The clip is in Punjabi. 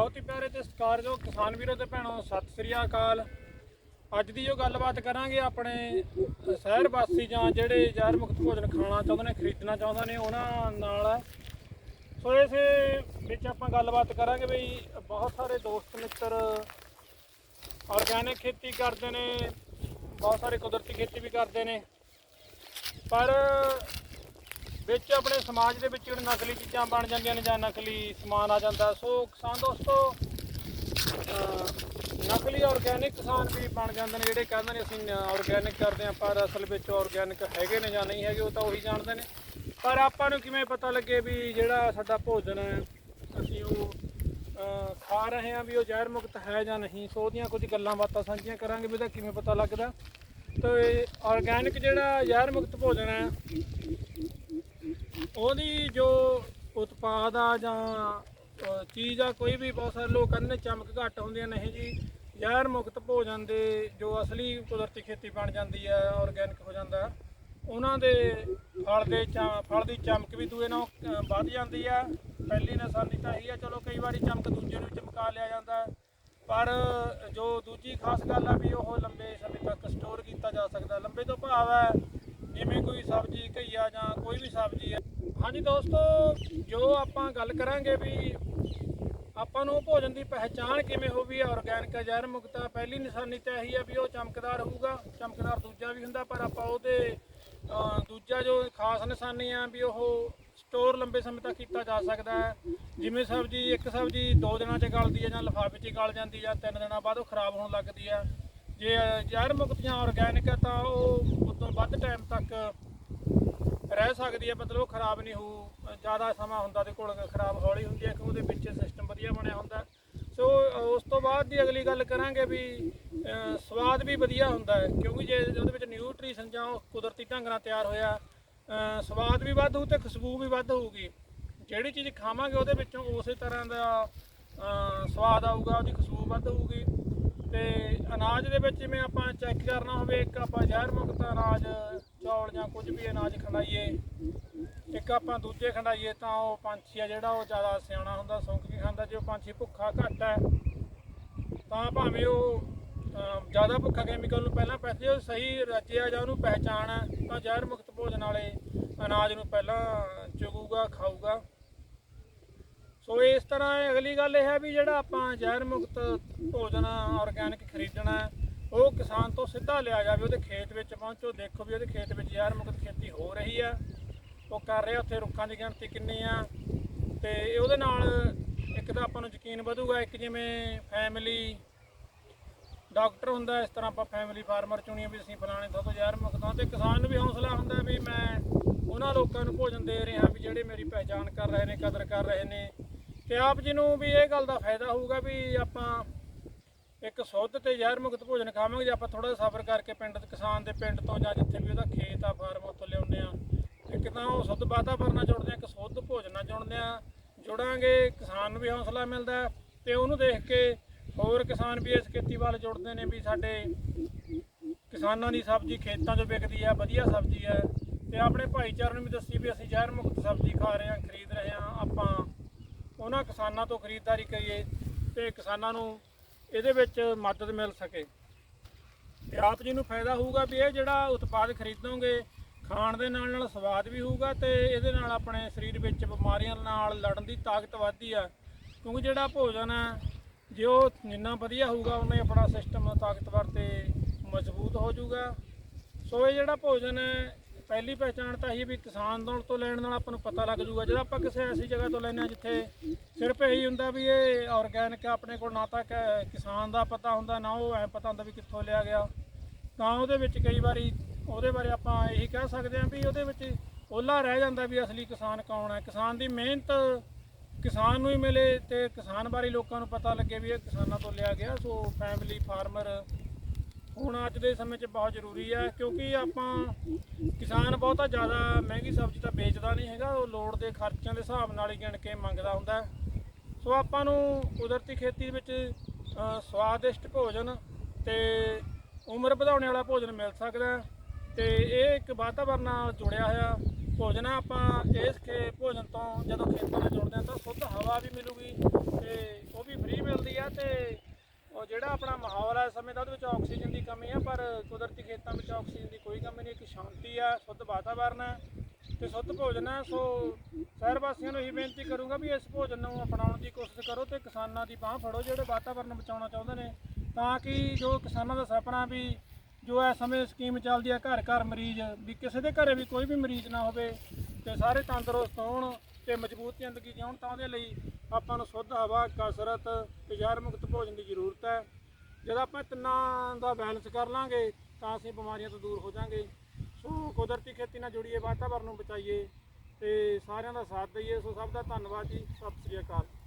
ਬਹੁਤ ਹੀ ਪਿਆਰੇ ਤੇ ਸਤਿਕਾਰਯੋਗ ਕਿਸਾਨ ਵੀਰੋ ਤੇ ਭੈਣੋ, ਸਤਿ ਸ੍ਰੀ ਅਕਾਲ। ਅੱਜ ਦੀ ਜੋ ਗੱਲਬਾਤ ਕਰਾਂਗੇ ਆਪਣੇ ਸ਼ਹਿਰ ਵਾਸੀ ਜਾਂ ਜਿਹੜੇ ਜ਼ਹਿਰ ਮੁਕਤ ਭੋਜਨ ਖਾਣਾ ਚਾਹੁੰਦੇ ਨੇ, ਖਰੀਦਣਾ ਚਾਹੁੰਦੇ ਨੇ, ਉਹਨਾਂ ਨਾਲ। ਸੋ ਇਸ ਵਿੱਚ ਆਪਾਂ ਗੱਲਬਾਤ ਕਰਾਂਗੇ ਬਈ ਬਹੁਤ ਸਾਰੇ ਦੋਸਤ ਮਿੱਤਰ ਆਰਗੈਨਿਕ ਖੇਤੀ ਕਰਦੇ ਨੇ, ਬਹੁਤ ਸਾਰੇ ਕੁਦਰਤੀ ਖੇਤੀ ਵੀ ਕਰਦੇ ਨੇ। ਪਰ ਵਿੱਚ ਆਪਣੇ ਸਮਾਜ ਦੇ ਵਿੱਚ ਜਿਹੜੇ ਨਕਲੀ ਚੀਜ਼ਾਂ ਬਣ ਜਾਂਦੀਆਂ ਨੇ ਜਾਂ ਨਕਲੀ ਸਮਾਨ ਆ ਜਾਂਦਾ। ਸੋ ਕਿਸਾਨ ਦੋਸਤੋ ਨਕਲੀ ਆਰਗੈਨਿਕ ਕਿਸਾਨ ਵੀ ਬਣ ਜਾਂਦੇ ਨੇ, ਜਿਹੜੇ ਕਹਿੰਦੇ ਨੇ ਅਸੀਂ ਆਰਗੈਨਿਕ ਕਰਦੇ ਹਾਂ, ਪਰ ਅਸਲ ਵਿੱਚ ਆਰਗੈਨਿਕ ਹੈਗੇ ਨੇ ਜਾਂ ਨਹੀਂ ਹੈਗੇ, ਉਹ ਤਾਂ ਉਹੀ ਜਾਣਦੇ ਨੇ। ਪਰ ਆਪਾਂ ਨੂੰ ਕਿਵੇਂ ਪਤਾ ਲੱਗੇ ਵੀ ਜਿਹੜਾ ਸਾਡਾ ਭੋਜਨ ਹੈ, ਅਸੀਂ ਉਹ ਖਾ ਰਹੇ ਹਾਂ ਵੀ ਉਹ ਜ਼ਹਿਰ ਮੁਕਤ ਹੈ ਜਾਂ ਨਹੀਂ। ਸੋ ਉਹਦੀਆਂ ਕੁਝ ਗੱਲਾਂ ਬਾਤਾਂ ਸਾਂਝੀਆਂ ਕਰਾਂਗੇ ਵੀ ਇਹਦਾ ਕਿਵੇਂ ਪਤਾ ਲੱਗਦਾ। ਤੇ ਆਰਗੈਨਿਕ ਜਿਹੜਾ ਜ਼ਹਿਰ ਮੁਕਤ ਭੋਜਨ ਹੈ ਉਹਦੀ ਜੋ ਉਤਪਾਦ ਆ ਜਾਂ ਚੀਜ਼ ਆ, ਕੋਈ ਵੀ ਬਹੁਤ ਸਾਰੇ ਲੋਕ ਕਹਿੰਦੇ ਨੇ ਚਮਕ ਘੱਟ ਹੁੰਦੀਆਂ ਨਹੀਂ ਜੀ। ਜ਼ਹਿਰ ਮੁਕਤ ਭੋਜਨ ਦੇ ਜੋ ਅਸਲੀ ਕੁਦਰਤੀ ਖੇਤੀ ਬਣ ਜਾਂਦੀ ਹੈ ਆਰਗੈਨਿਕ ਹੋ ਜਾਂਦਾ ਉਹਨਾਂ ਦੇ ਫਲ ਦੇ ਚਾ- ਫਲ ਦੀ ਚਮਕ ਵੀ ਦੂਏ ਨਾਲ ਵੱਧ ਜਾਂਦੀ ਆ ਪਹਿਲੀ ਨਿਸ਼ਾਨੀ ਤਾਂ ਇਹੀ ਆ ਚਲੋ ਕਈ ਵਾਰੀ ਚਮਕ ਦੂਜੇ ਨੂੰ ਚਮਕਾ ਲਿਆ ਜਾਂਦਾ ਪਰ ਜੋ ਦੂਜੀ ਖਾਸ ਗੱਲ ਆ ਵੀ ਉਹ ਲੰਬੇ ਸਮੇਂ ਤੱਕ ਸਟੋਰ ਕੀਤਾ ਜਾ ਸਕਦਾ। ਲੰਬੇ ਤੋਂ ਭਾਵ ਹੈ, ਜਿਵੇਂ ਕੋਈ ਸਬਜ਼ੀ, ਘਈਆ ਜਾਂ ਕੋਈ ਵੀ ਸਬਜ਼ੀ ਹੈ ਹਾਂਜੀ ਦੋਸਤੋ, ਜੋ ਆਪਾਂ ਗੱਲ ਕਰਾਂਗੇ ਵੀ ਆਪਾਂ ਨੂੰ ਭੋਜਨ ਦੀ ਪਹਿਚਾਣ ਕਿਵੇਂ ਹੋਵੇ ਆਰਗੈਨਿਕ ਜ਼ਹਿਰ ਮੁਕਤ ਪਹਿਲੀ ਨਿਸ਼ਾਨੀ ਤਾਂ ਇਹੀ ਹੈ ਵੀ ਉਹ ਚਮਕਦਾਰ ਹੋਊਗਾ, ਚਮਕਦਾਰ ਦੂਜਾ ਵੀ ਹੁੰਦਾ, ਪਰ ਆਪਾਂ ਉਹਦੇ ਦੂਜਾ ਜੋ ਖਾਸ ਨਿਸ਼ਾਨੀ ਆ ਵੀ ਉਹ ਸਟੋਰ ਲੰਬੇ ਸਮੇਂ ਤੱਕ ਕੀਤਾ ਜਾ ਸਕਦਾ ਹੈ। ਜਿਵੇਂ ਸਬਜ਼ੀ, ਇੱਕ ਸਬਜ਼ੀ ਦੋ ਦਿਨਾਂ 'ਚ ਗਲਦੀ ਹੈ ਜਾਂ ਲਿਫਾਫੇ 'ਚ ਗਲ ਜਾਂਦੀ ਹੈ ਜਾਂ ਤਿੰਨ ਦਿਨਾਂ ਬਾਅਦ ਉਹ ਖਰਾਬ ਹੋਣ ਲੱਗਦੀ ਹੈ ਜੇ ਜ਼ਹਿਰ ਮੁਕਤ ਜਾਂ ਆਰਗੈਨਿਕ ਹੈ ਤਾਂ ਉਹ ਉਦੋਂ ਵੱਧ ਟਾਈਮ ਤੱਕ ਰਹਿ ਸਕਦੀ ਹੈ, ਮਤਲਬ ਉਹ ਖਰਾਬ ਨਹੀਂ ਹੋਊ ਜ਼ਿਆਦਾ ਸਮਾਂ ਹੁੰਦਾ ਤੇ ਕੋਲ ਖਰਾਬ ਹੌਲੀ ਹੁੰਦੀ ਹੈ ਕਿਉਂਕਿ ਉਹਦੇ ਵਿੱਚ ਸਿਸਟਮ ਵਧੀਆ ਬਣਿਆ ਹੁੰਦਾ ਸੋ ਉਸ ਤੋਂ ਬਾਅਦ ਦੀ ਅਗਲੀ ਗੱਲ ਕਰਾਂਗੇ ਵੀ ਸਵਾਦ ਵੀ ਵਧੀਆ ਹੁੰਦਾ ਹੈ, ਕਿਉਂਕਿ ਜੇ ਉਹਦੇ ਵਿੱਚ ਨਿਊਟ੍ਰੀਸ਼ਨ ਜਾਂ ਉਹ ਕੁਦਰਤੀ ਢੰਗ ਨਾਲ ਤਿਆਰ ਹੋਇਆ ਸਵਾਦ ਵੀ ਵੱਧ ਹੋਊ ਤੇ ਖੁਸ਼ਬੂ ਵੀ ਵੱਧ ਹੋਊਗੀ। ਜਿਹੜੀ ਚੀਜ਼ ਖਾਵਾਂਗੇ ਉਹਦੇ ਵਿੱਚੋਂ ਉਸੇ ਤਰ੍ਹਾਂ ਦਾ ਸਵਾਦ ਆਊਗਾ, ਉਹਦੀ ਖੁਸ਼ਬੂ ਵੱਧ ਹੋਊਗੀ। ਤੇ ਅਨਾਜ ਦੇ ਵਿੱਚ ਜਿਵੇਂ ਆਪਾਂ ਚੈੱਕ ਕਰਨਾ ਹੋਵੇ, ਇੱਕ ਆਪਾਂ ਜ਼ਹਿਰ ਮੁਕਤ ਅਨਾਜ ਜਾਂ ਕੁਝ ਵੀ ਅਨਾਜ ਖੰਡਾਈਏ, ਇੱਕ ਆਪਾਂ ਦੂਜੇ ਖੰਡਾਈਏ ਤਾਂ ਉਹ ਪੰਛੀ ਆ ਜਿਹੜਾ ਉਹ ਜ਼ਿਆਦਾ ਸਿਆਣਾ ਹੁੰਦਾ ਸੁੰਘ ਕੇ ਖਾਂਦਾ, ਜੇ ਉਹ ਪੰਛੀ ਭੁੱਖਾ ਘੱਟ ਹੈ, ਤਾਂ ਭਾਵੇਂ ਉਹ ਜ਼ਿਆਦਾ ਭੁੱਖਾ ਕੈਮੀਕਲ ਨੂੰ ਪਹਿਲਾਂ ਪੈਸੇ ਉਹ ਸਹੀ ਰਚਿਆ ਜਾਂ ਉਹਨੂੰ ਪਹਿਚਾਣ ਹੈ ਤਾਂ ਜ਼ਹਿਰ ਮੁਕਤ ਭੋਜਨ ਵਾਲੇ ਅਨਾਜ ਨੂੰ ਪਹਿਲਾਂ ਚੁਗੂਗਾ, ਖਾਊਗਾ। ਸੋ ਇਸ ਤਰ੍ਹਾਂ ਅਗਲੀ ਗੱਲ ਇਹ ਹੈ ਵੀ ਜਿਹੜਾ ਆਪਾਂ ਜ਼ਹਿਰ ਮੁਕਤ ਭੋਜਨ ਆਰਗੈਨਿਕ ਖਰੀਦਣਾ ਉਹ ਕਿਸਾਨ ਤੋਂ ਸਿੱਧਾ ਲਿਆ ਜਾਵੇ, ਉਹਦੇ ਖੇਤ ਵਿੱਚ ਪਹੁੰਚੋ, ਦੇਖੋ ਵੀ ਉਹਦੇ ਖੇਤ ਵਿੱਚ ਜ਼ਹਿਰ ਮੁਕਤ ਖੇਤੀ ਹੋ ਰਹੀ ਆ। ਉਹ ਕਰ ਰਿਹਾ ਉੱਥੇ ਰੁੱਖਾਂ ਦੀ ਗਿਣਤੀ ਕਿੰਨੀ ਆ। ਤੇ ਉਹਦੇ ਨਾਲ ਇੱਕ ਤਾਂ ਆਪਾਂ ਨੂੰ ਯਕੀਨ ਵਧੂਗਾ, ਇੱਕ ਜਿਵੇਂ ਫੈਮਿਲੀ ਡਾਕਟਰ ਹੁੰਦਾ, ਇਸ ਤਰ੍ਹਾਂ ਆਪਾਂ ਫੈਮਿਲੀ ਫਾਰਮਰ ਚੁਣੀਏ ਵੀ ਅਸੀਂ ਫਲਾਣੇ ਥਾਂ ਤੋਂ ਜ਼ਹਿਰ ਮੁਕਤ ਹਾਂ। ਤੇ ਕਿਸਾਨ ਨੂੰ ਵੀ ਹੌਸਲਾ ਹੁੰਦਾ ਵੀ ਮੈਂ ਉਹਨਾਂ ਲੋਕਾਂ ਨੂੰ ਭੋਜਨ ਦੇ ਰਿਹਾ ਵੀ ਜਿਹੜੇ ਮੇਰੀ ਪਹਿਚਾਣ ਕਰ ਰਹੇ ਨੇ, ਕਦਰ ਕਰ ਰਹੇ ਨੇ। ਤੇ ਆਪ ਜੀ ਨੂੰ ਵੀ ਇਹ ਗੱਲ ਦਾ ਫਾਇਦਾ ਹੋਊਗਾ ਵੀ ਆਪਾਂ ਇੱਕ ਸੁੱਧ ਤੇ ਜ਼ਹਿਰ ਮੁਕਤ ਭੋਜਨ ਖਾਵਾਂਗੇ ਜੇ ਆਪਾਂ ਥੋੜਾ ਸਫ਼ਰ ਕਰਕੇ ਪਿੰਡ ਦੇ ਕਿਸਾਨ ਦੇ ਪਿੰਡ ਤੋਂ ਜਾਂ ਜਿੱਥੇ ਵੀ ਉਹਦਾ ਖੇਤ ਆ, ਫਾਰਮ ਉੱਥੋਂ ਲਿਆਉਂਦੇ ਆ ਇੱਕ ਤਾਂ ਉਹ ਸੁੱਧ ਵਾਤਾਵਰਨ ਨਾਲ ਜੁੜਦੇ ਆ ਇੱਕ ਸੁੱਧ ਭੋਜਨ ਨਾਲ ਜੁੜਦੇ ਆ ਜੁੜਾਂਗੇ, ਕਿਸਾਨ ਨੂੰ ਵੀ ਹੌਸਲਾ ਮਿਲਦਾ ਹੈ ਤੇ ਉਹਨੂੰ ਦੇਖ ਕੇ ਹੋਰ ਕਿਸਾਨ ਵੀ ਇਸ ਖੇਤੀ ਵੱਲ ਜੁੜਦੇ ਨੇ ਵੀ ਸਾਡੇ ਕਿਸਾਨਾਂ ਦੀ ਸਬਜ਼ੀ ਖੇਤਾਂ 'ਚੋਂ ਵਿਕਦੀ ਆ ਵਧੀਆ ਸਬਜ਼ੀ ਹੈ। ਤੇ ਆਪਣੇ ਭਾਈਚਾਰੇ ਨੂੰ ਵੀ ਦੱਸੀ ਵੀ ਅਸੀਂ ਜ਼ਹਿਰ ਮੁਕਤ ਸਬਜ਼ੀ ਖਾ ਰਹੇ ਹਾਂ, ਖਰੀਦ ਰਹੇ ਹਾਂ। ਆਪਾਂ ਉਹਨਾਂ ਕਿਸਾਨਾਂ ਤੋਂ ਖਰੀਦਦਾਰੀ ਕਰੀਏ ਤੇ ਕਿਸਾਨਾਂ ਨੂੰ ਇਹਦੇ ਵਿੱਚ ਮਦਦ ਮਿਲ ਸਕੇ। ਤੇ ਆਪ ਜੀ ਨੂੰ ਫਾਇਦਾ ਹੋਊਗਾ ਵੀ ਇਹ ਜਿਹੜਾ ਉਤਪਾਦ ਖਰੀਦੋਗੇ, ਖਾਣ ਦੇ ਨਾਲ ਨਾਲ ਸਵਾਦ ਵੀ ਹੋਊਗਾ ਤੇ ਇਹਦੇ ਨਾਲ ਆਪਣੇ ਸਰੀਰ ਵਿੱਚ ਬਿਮਾਰੀਆਂ ਨਾਲ ਲੜਨ ਦੀ ਤਾਕਤ ਵੱਧਦੀ ਆ। ਕਿਉਂਕਿ ਜਿਹੜਾ ਭੋਜਨ ਹੈ ਜੇ ਉਹ ਜਿੰਨਾ ਵਧੀਆ ਹੋਊਗਾ, ਉਹਨੇ ਆਪਣਾ ਸਿਸਟਮ ਤਾਕਤਵਰ ਤੇ ਮਜ਼ਬੂਤ ਹੋ ਜਾਊਗਾ। ਸੋ ਇਹ ਜਿਹੜਾ ਭੋਜਨ ਹੈ ਪਹਿਲੀ ਪਹਿਚਾਣ ਤਾਂ ਇਹ ਵੀ ਕਿਸਾਨ ਦੌੜ ਤੋਂ ਲੈਣ ਨਾਲ ਆਪਾਂ ਨੂੰ ਪਤਾ ਲੱਗ ਜੂਗਾ ਜਦੋਂ ਆਪਾਂ ਕਿਸੇ ਐਸੀ ਜਗ੍ਹਾ ਤੋਂ ਲੈਂਦੇ ਹਾਂ ਜਿੱਥੇ ਸਿਰਫ ਇਹੀ ਹੁੰਦਾ ਵੀ ਇਹ ਆਰਗੈਨਿਕ ਆਪਣੇ ਕੋਲ ਨਾ ਤਾਂ ਕ- ਕਿਸਾਨ ਦਾ ਪਤਾ ਹੁੰਦਾ, ਨਾ ਉਹ ਐ ਪਤਾ ਹੁੰਦਾ ਵੀ ਕਿੱਥੋਂ ਲਿਆ ਗਿਆ। ਤਾਂ ਉਹਦੇ ਵਿੱਚ ਕਈ ਵਾਰੀ, ਉਹਦੇ ਬਾਰੇ ਆਪਾਂ ਇਹੀ ਕਹਿ ਸਕਦੇ ਹਾਂ ਵੀ ਉਹਦੇ ਵਿੱਚ ਓਲਾ ਰਹਿ ਜਾਂਦਾ ਵੀ ਅਸਲੀ ਕਿਸਾਨ ਕੌਣ ਹੈ। ਕਿਸਾਨ ਦੀ ਮਿਹਨਤ ਕਿਸਾਨ ਨੂੰ ਹੀ ਮਿਲੇ ਤੇ ਕਿਸਾਨ ਬਾਰੇ ਲੋਕਾਂ ਨੂੰ ਪਤਾ ਲੱਗੇ ਵੀ ਇਹ ਕਿਸਾਨਾਂ ਤੋਂ ਲਿਆ ਗਿਆ। ਸੋ ਫੈਮਿਲੀ ਫਾਰਮਰ ਹੁਣ ਅੱਜ ਦੇ ਸਮੇਂ 'ਚ ਬਹੁਤ ਜ਼ਰੂਰੀ ਹੈ ਕਿਉਂਕਿ ਆਪਾਂ ਕਿਸਾਨ ਬਹੁਤਾ ਜ਼ਿਆਦਾ ਮਹਿੰਗੀ ਸਬਜ਼ੀ ਤਾਂ ਵੇਚਦਾ ਨਹੀਂ ਹੈਗਾ, ਉਹ ਲੋੜ ਦੇ ਖਰਚਿਆਂ ਦੇ ਹਿਸਾਬ ਨਾਲ ਹੀ ਗਿਣ ਕੇ ਮੰਗਦਾ ਹੁੰਦਾ। ਸੋ ਆਪਾਂ ਨੂੰ ਕੁਦਰਤੀ ਖੇਤੀ ਵਿੱਚ ਸਵਾਦਿਸ਼ਟ ਭੋਜਨ ਤੇ ਉਮਰ ਵਧਾਉਣ ਵਾਲਾ ਭੋਜਨ ਮਿਲ ਸਕਦਾ ਹੈ ਤੇ ਇਹ ਇੱਕ ਵਾਤਾਵਰਨ ਨਾਲ ਜੁੜਿਆ ਹੋਇਆ ਭੋਜਨ ਆਪਾਂ ਇਸ ਖੇ ਭੋਜਨ ਤੋਂ ਜਦੋਂ ਖੇਤਾਂ ਨਾਲ ਜੁੜਦੇ ਆ ਤਾਂ ਸ਼ੁੱਧ ਹਵਾ ਵੀ ਮਿਲੂਗੀ ਤੇ ਉਹ ਵੀ ਫ੍ਰੀ ਮਿਲਦੀ ਆ ਤੇ ਜਿਹੜਾ ਆਪਣਾ ਮਾਹੌਲ ਹੈ ਇਸ ਸਮੇਂ ਦਾ, ਉਹਦੇ ਵਿੱਚ ਆਕਸੀਜਨ ਦੀ ਕਮੀ ਹੈ ਪਰ ਕੁਦਰਤੀ ਖੇਤਾਂ ਵਿੱਚ ਆਕਸੀਜਨ ਦੀ ਕੋਈ ਕਮੀ ਨਹੀਂ, ਇੱਕ ਸ਼ਾਂਤੀ ਆ, ਸ਼ੁੱਧ ਵਾਤਾਵਰਨ ਹੈ ਤੇ ਸ਼ੁੱਧ ਭੋਜਨ ਹੈ ਸੋ ਸ਼ਹਿਰ ਵਾਸੀਆਂ ਨੂੰ ਇਹ ਬੇਨਤੀ ਕਰੂੰਗਾ ਵੀ ਇਸ ਭੋਜਨ ਨੂੰ ਅਪਣਾਉਣ ਦੀ ਕੋਸ਼ਿਸ਼ ਕਰੋ ਤੇ ਕਿਸਾਨਾਂ ਦੀ ਬਾਹ ਫੜੋ, ਜਿਹੜੇ ਵਾਤਾਵਰਨ ਬਚਾਉਣਾ ਚਾਹੁੰਦੇ ਨੇ। ਤਾਂ ਕਿ ਜੋ ਕਿਸਾਨਾਂ ਦਾ ਸੁਪਨਾ ਵੀ ਜੋ ਇਸ ਸਮੇਂ ਸਕੀਮ ਚੱਲਦੀ ਹੈ ਘਰ ਘਰ ਮਰੀਜ਼, ਵੀ ਕਿਸੇ ਦੇ ਘਰੇ ਵੀ ਕੋਈ ਵੀ ਮਰੀਜ਼ ਨਾ ਹੋਵੇ ਤੇ ਸਾਰੇ ਤੰਦਰੁਸਤ ਹੋਣ ਤੇ ਮਜ਼ਬੂਤ ਜ਼ਿੰਦਗੀ ਜਿਉਣ, ਤਾਂ ਉਹਦੇ ਲਈ ਆਪਾਂ ਨੂੰ ਸ਼ੁੱਧ ਹਵਾ, ਕਸਰਤ ਤੇ ਜ਼ਹਿਰ ਮੁਕਤ ਭੋਜਨ ਦੀ ਜ਼ਰੂਰਤ ਹੈ। ਜਦੋਂ ਆਪਾਂ ਤਿੰਨਾਂ ਦਾ ਬੈਲੈਂਸ ਕਰ ਲਾਂਗੇ, ਤਾਂ ਅਸੀਂ ਬਿਮਾਰੀਆਂ ਤੋਂ ਦੂਰ ਹੋ ਜਾਾਂਗੇ। ਸੋ ਕੁਦਰਤੀ ਖੇਤੀ ਨਾਲ ਜੁੜੀਏ, ਵਾਤਾਵਰਨ ਨੂੰ ਬਚਾਈਏ ਤੇ ਸਾਰਿਆਂ ਦਾ ਸਾਥ ਦਈਏ। ਸੋ ਸਭ ਦਾ ਧੰਨਵਾਦ ਜੀ। ਸਤਿ ਸ੍ਰੀ ਅਕਾਲ।